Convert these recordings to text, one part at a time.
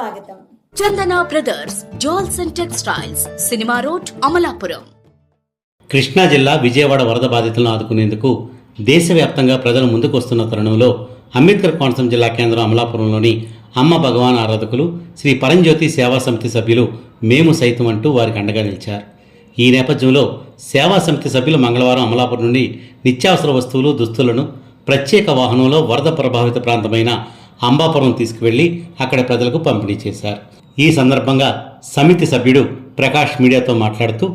స్వాగతం. Chandana brothers jewels and textiles cinema road Amalapuram. Krishna జిల్లా విజయవాడ వరద బాధితులను ఆదుకునేందుకు దేశవ్యాప్తంగా ప్రజలు ముందుకు వస్తున్న తరుణంలో అంబేద్కర్ కోనసీమ జిల్లా కేంద్రం అమలాపురంలోని అమ్మ భగవాన్ ఆరాధకులు శ్రీ పరంజ్యోతి సేవా సమితి సభ్యులు మేము సైతం అంటూ వారికి అండగా నిలిచారు. ఈ నేపథ్యంలో సేవా సమితి సభ్యులు మంగళవారం అమలాపురం నుండి నిత్యావసర వస్తువులు దుస్తులను ప్రత్యేక వాహనంలో వరద ప్రభావిత ప్రాంతమైన అంబాపురం తీసుకువెళ్ళి అక్కడ ప్రజలకు పంపిణీ చేశారు. ఈ సందర్భంగా సమితి సభ్యుడు ప్రకాష్ మీడియాతో మాట్లాడుతూ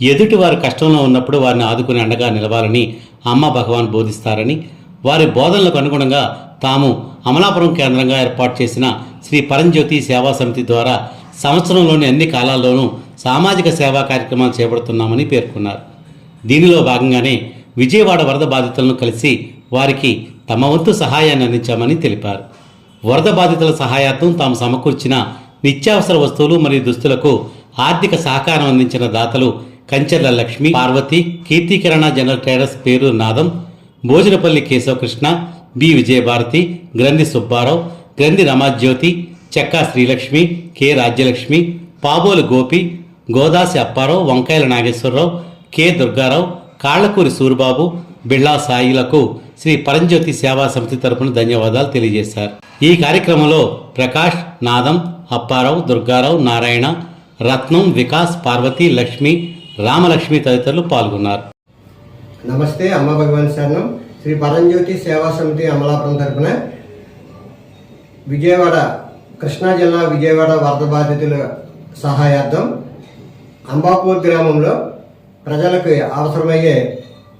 ఎదుటి వారు కష్టంలో ఉన్నప్పుడు వారిని ఆదుకుని అండగా నిలవాలని అమ్మ భగవాన్ బోధిస్తారని వారి బోధనలకు అనుగుణంగా తాము అమలాపురం కేంద్రంగా ఏర్పాటు చేసిన శ్రీ పరంజ్యోతి సేవా సమితి ద్వారా సంవత్సరంలోని అన్ని కాలాల్లోనూ సామాజిక సేవా కార్యక్రమాలు చేపడుతున్నామని పేర్కొన్నారు. దీనిలో భాగంగానే విజయవాడ వరద బాధితులను కలిసి వారికి తమ వంతు సహాయాన్ని అందించామని తెలిపారు. వరద బాధితుల సహాయార్థం తాము సమకూర్చిన నిత్యావసర వస్తువులు మరియు దుస్తులకు ఆర్థిక సహకారం అందించిన దాతలు కంచెర్ల లక్ష్మి పార్వతి కీర్తికిరణ జనరల్ ట్రేడర్స్ పేరు నాదం Bhojanapalli Kesavakrishna B Vijayabharathi Granthi Subbarao Granthi Ramajyothi Chekka Srilakshmi K Rajyalakshmi Pabolu Gopi Godasi Apparao Vankayala Nageswararao K Durgarao Kallakuri Suribabu Billa సాయిలకు Sri Paramjyothi Seva సమితి తరపున ధన్యవాదాలు తెలియజేశారు. ఈ కార్యక్రమంలో ప్రకాష్ నాదం అప్పారావు దుర్గారావు నారాయణ రత్నం వికాస్ పార్వతి లక్ష్మి రామలక్ష్మి తదితరులు పాల్గొన్నారు. నమస్తే అమ్మ భగవాన్ శరణం. శ్రీ పరంజ్యోతి సేవా సమితి అమలాపురం తరపున విజయవాడ కృష్ణా జిల్లా విజయవాడ వరద బాధితుల సహాయార్థం అంబాపూర్ గ్రామంలో ప్రజలకు అవసరమయ్యే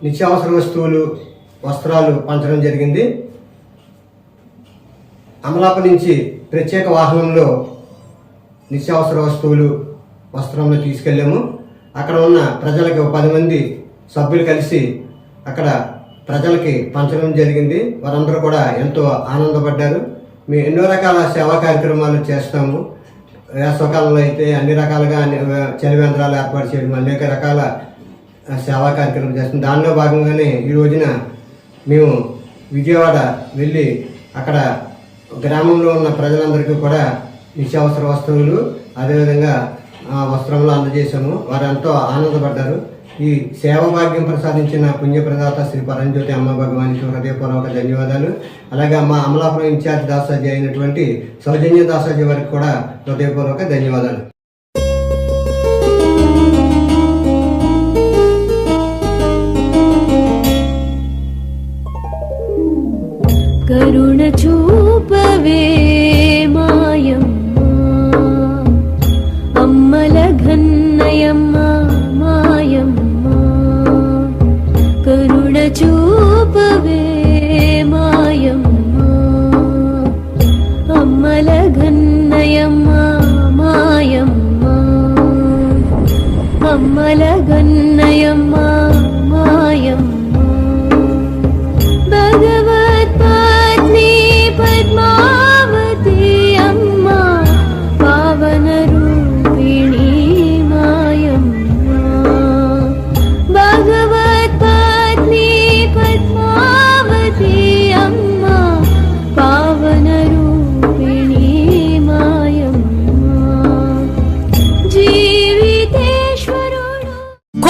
నిత్యావసర వస్తువులు వస్త్రాలు పంచడం జరిగింది. అమలాపురం నుంచి ప్రత్యేక వాహనంలో నిత్యావసర వస్తువులు వస్త్రంలో తీసుకెళ్ళాము. అక్కడ ఉన్న ప్రజలకు పది మంది సభ్యులు కలిసి అక్కడ ప్రజలకి పంచడం జరిగింది. వారందరూ కూడా ఎంతో ఆనందపడ్డారు. మేము ఎన్నో రకాల సేవా కార్యక్రమాలు చేస్తాము. వేసవకాలంలో అయితే అన్ని రకాలుగా చలివేంద్రాలు ఏర్పాటు చేయడం అనేక రకాల సేవా కార్యక్రమం చేస్తాం దానిలో భాగంగానే ఈ రోజున మేము విజయవాడ వెళ్ళి అక్కడ గ్రామంలో ఉన్న ప్రజలందరికీ కూడా నిత్యావసర వస్తువులు అదేవిధంగా ఆ, వస్త్రములు అందజేశాము. వారు ఎంతో ఆనందపడ్డారు. ఈ సేవ భాగ్యం ప్రసాదించిన పుణ్యప్రదాత శ్రీ పరంజ్యోతి అమ్మ భగవానికి హృదయపూర్వక ధన్యవాదాలు. అలాగే మా అమలాపురం ఇన్ఛార్జ్ దాసాజీ అయినటువంటి సౌజన్య దాసాజీ వారికి కూడా హృదయపూర్వక ధన్యవాదాలు. am a